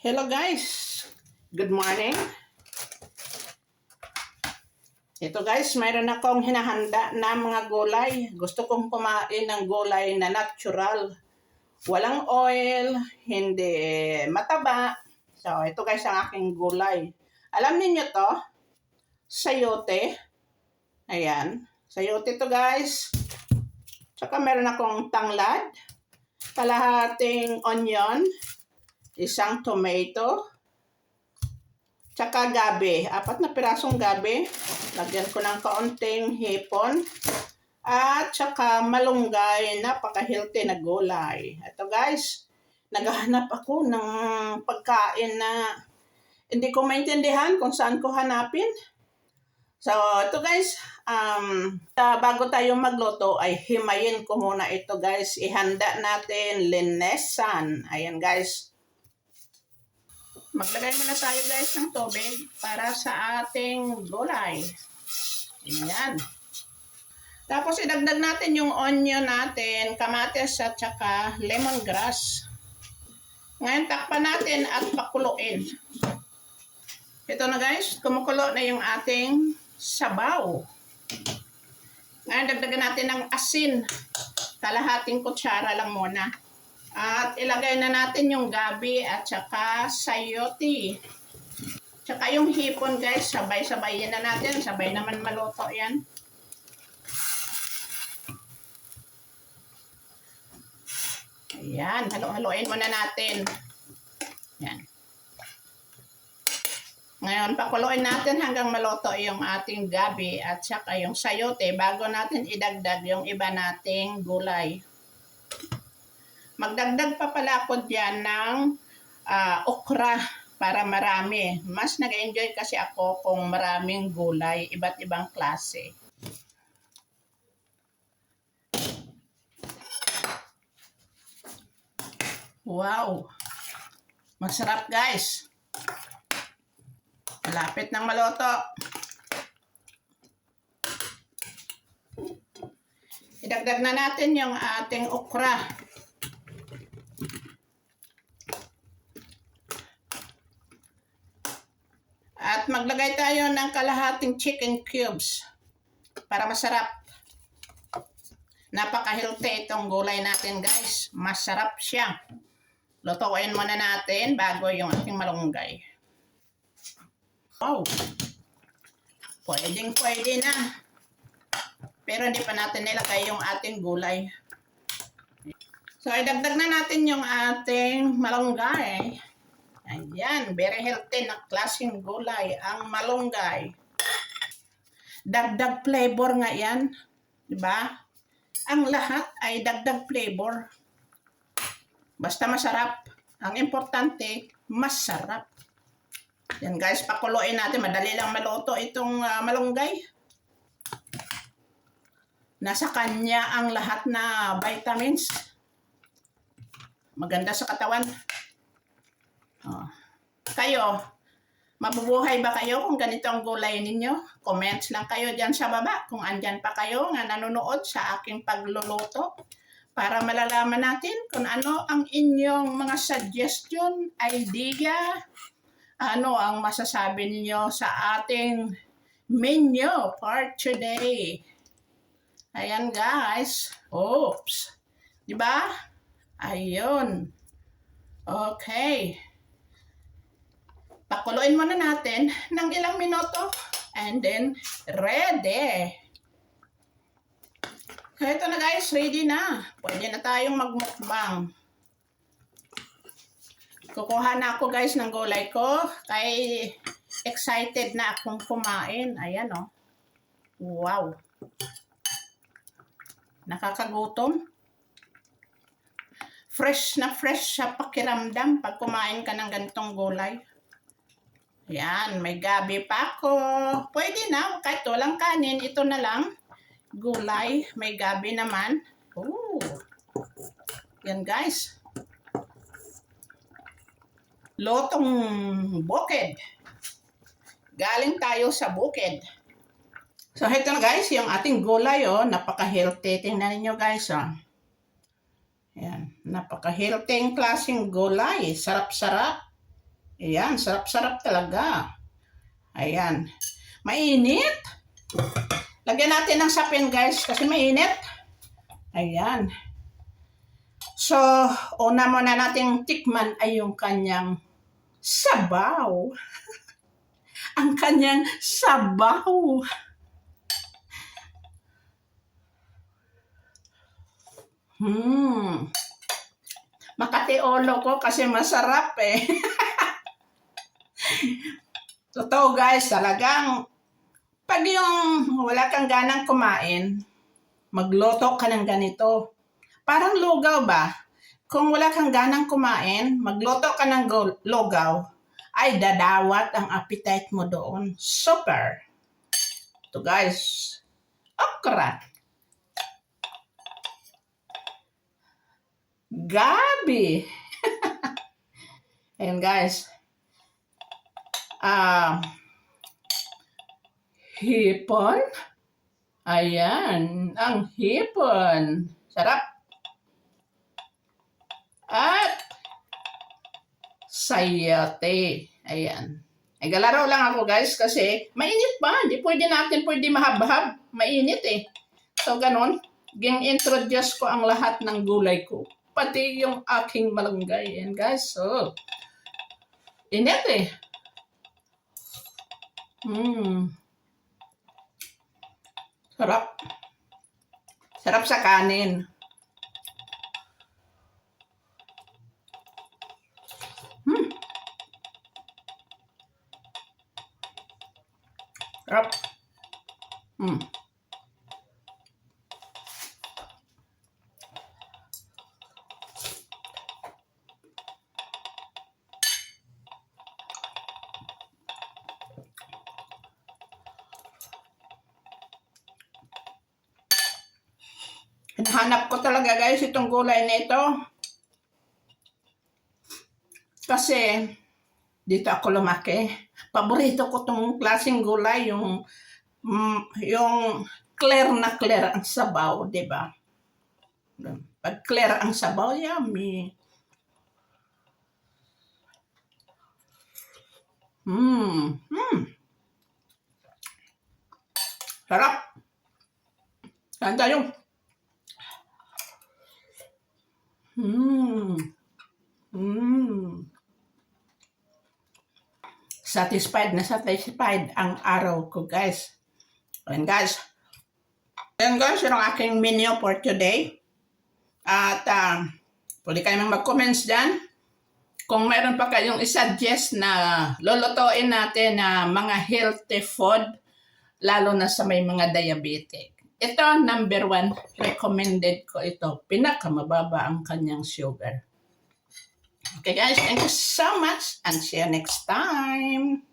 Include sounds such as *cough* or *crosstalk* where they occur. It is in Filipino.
Hello guys! Good morning! Ito guys, mayroon akong hinahanda na mga gulay. Gusto kong kumain ng gulay na natural. Walang oil, hindi mataba. So, ito guys ang aking gulay. Alam niyo to? Sayote. Ayan. Sayote to guys. Tsaka meron akong tanglad. Kalahating onion isang tomato, tsaka gabi. Apat na pirasong gabi. Lagyan ko ng kaunting hipon. At tsaka malunggay, napaka-healthy na gulay. Ito guys, naghahanap ako ng pagkain na hindi ko maintindihan kung saan ko hanapin. So, ito guys, um, bago tayo magluto ay himayin ko muna ito guys. Ihanda natin linesan. Ayan guys. Maglagay muna tayo guys ng tubig para sa ating gulay. Ayan. Tapos idagdag natin yung onion natin, kamatis at saka lemongrass. Ngayon takpan natin at pakuluin. Ito na guys, kumukulo na yung ating sabaw. Ngayon dagdagan natin ng asin. Kalahating kutsara lang muna. At ilagay na natin yung gabi at saka sayote. Tsaka yung hipon guys, sabay-sabayin na natin. Sabay naman maluto yan. Ayan, halo-haloin muna natin. Ayan. Ngayon, pakuluin natin hanggang maluto yung ating gabi at saka yung sayote bago natin idagdag yung iba nating gulay. Magdagdag pa pala ako dyan ng uh, okra para marami. Mas nag-enjoy kasi ako kung maraming gulay, iba't ibang klase. Wow! Masarap guys! Malapit ng maloto. Idagdag na natin yung ating okra. At maglagay tayo ng kalahating chicken cubes para masarap. Napaka-healthy itong gulay natin guys. Masarap siya. Lutuin muna natin bago yung ating malunggay. Wow! Pwedeng pwede na. Pero hindi pa natin nilagay yung ating gulay. So, idagdag na natin yung ating malunggay. Ayan, very healthy na klaseng gulay, ang malunggay. Dagdag flavor nga yan, di ba? Ang lahat ay dagdag flavor. Basta masarap. Ang importante, masarap. Yan guys, pakuluin natin. Madali lang maluto itong uh, malunggay. Nasa kanya ang lahat na vitamins. Maganda sa katawan. Oh. Kayo, mabubuhay ba kayo kung ganito ang gulay ninyo? Comments lang kayo dyan sa baba kung andyan pa kayo nga nanonood sa aking pagluluto para malalaman natin kung ano ang inyong mga suggestion, idea, ano ang masasabi ninyo sa ating menu for today. Ayan guys. Oops. Di ba? Ayun. Okay. Pakuluin muna natin ng ilang minuto and then ready. So ito na guys, ready na. Pwede na tayong magmukbang. Kukuha na ako guys ng gulay ko. Kay excited na akong kumain. Ayan. Oh. Wow. Nakakagutom. Fresh na fresh sa pakiramdam pag kumain ka ng ganitong gulay. Yan, may gabi pa ako. Pwede na, kahit walang kanin, ito na lang. Gulay, may gabi naman. Ooh. Yan guys. Lotong bukid. Galing tayo sa bukid. So, ito na guys, yung ating gulay, oh, napaka-healthy. Tingnan niyo guys, oh. Yan, napaka-healthy klaseng gulay. Sarap-sarap. Ayan, sarap-sarap talaga. Ayan. Mainit. Lagyan natin ng sapin guys kasi mainit. Ayan. So, una muna nating tikman ay yung kanyang sabaw. *laughs* Ang kanyang sabaw. Hmm. Makatiolo ko kasi masarap eh. *laughs* *laughs* Totoo guys, talagang pag yung wala kang ganang kumain, magluto ka ng ganito. Parang lugaw ba? Kung wala kang ganang kumain, magluto ka ng lugaw, ay dadawat ang appetite mo doon. Super! Ito guys, okra. Gabi. *laughs* Ayan guys. Ah, hipon. Ayan, ang hipon. Sarap. At sayote. Ayan. Naglalaro lang ako guys kasi mainit pa. Hindi pwede natin pwede mahabhab. Mainit eh. So ganun. Ging introduce ko ang lahat ng gulay ko. Pati yung aking malunggay. Ayan guys. So, init eh. Hmm. Sarap. Sarap sa kanin. Hmm. Sarap. Hmm. Hanap ko talaga guys itong gulay na ito. Kasi dito ako lumaki. Paborito ko itong klaseng gulay, yung mm, yung clear na clear ang sabaw, di ba? Pag clear ang sabaw, yummy. Mmm. Mmm. Sarap. Saan tayo? Mmm. Mmm. Satisfied na satisfied ang araw ko, guys. Ayan, guys. Ayan, guys, yun ang aking menu for today. At, uh, pwede kayo mag-comments dyan. Kung meron pa kayong isuggest na lulutuin natin na mga healthy food, lalo na sa may mga diabetic. Ito, number one, recommended ko ito. Pinakamababa ang kanyang sugar. Okay guys, thank you so much and see you next time.